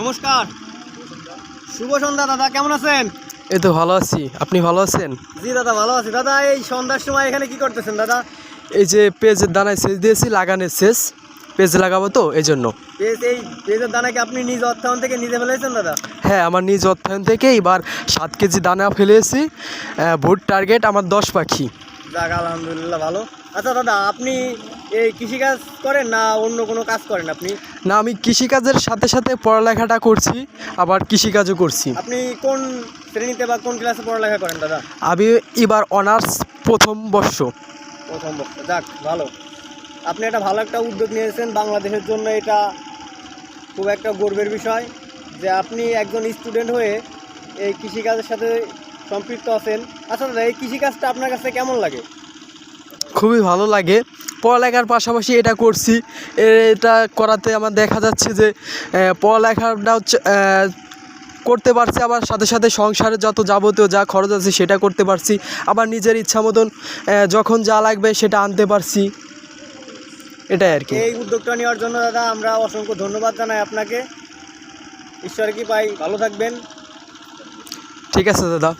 নমস্কার। শুভ সন্ধ্যা দাদা কেমন আছেন? এই তো ভালো আছি। আপনি ভালো আছেন? জি দাদা ভালো আছি। দাদা এই সন্ধ্যার সময় এখানে কি করতেছেন দাদা? এই যে পেজের দানায় সেচ দিয়েছি লাগানের শেষ পেজ লাগাবো তো এই জন্য। পেঁয়াজ এই পেঁয়াজের দানা কি আপনি নিজ অর্থায়ন থেকে নিজে ফেলেছেন দাদা? হ্যাঁ আমার নিজ অর্থায়ন থেকে এবার সাত কেজি দানা ফেলেছি। ভোট টার্গেট আমার দশ পাখি। যাক আলহামদুলিল্লাহ ভালো। আচ্ছা দাদা আপনি এই কৃষিকাজ করেন না অন্য কোনো কাজ করেন আপনি? না আমি কৃষিকাজের সাথে সাথে পড়ালেখাটা করছি আবার কৃষিকাজও করছি। আপনি কোন শ্রেণীতে বা কোন ক্লাসে পড়ালেখা করেন দাদা? আমি এবার অনার্স প্রথম বর্ষ। প্রথম বর্ষ যাক ভালো। আপনি একটা ভালো একটা উদ্যোগ নিয়েছেন বাংলাদেশের জন্য এটা খুব একটা গর্বের বিষয় যে আপনি একজন স্টুডেন্ট হয়ে এই কৃষিকাজের সাথে সম্পৃক্ত আছেন। আচ্ছা দাদা এই কৃষিকাজটা আপনার কাছে কেমন লাগে? খুবই ভালো লাগে। পড়ালেখার পাশাপাশি এটা করছি। এটা করাতে আমার দেখা যাচ্ছে যে আহ, পড়ালেখাটা হচ্ছে করতে পারছি আবার সাথে সাথে সংসারে যত যাবতীয় যা খরচ আছে সেটা করতে পারছি। আবার নিজের ইচ্ছা মতন যখন যা লাগবে সেটা আনতে পারছি। এটাই আর কি। এই উদ্যোগটা নেওয়ার জন্য দাদা আমরা অসংখ্য ধন্যবাদ জানাই আপনাকে। ঈশ্বর কি পাই ভালো থাকবেন। ঠিক আছে দাদা।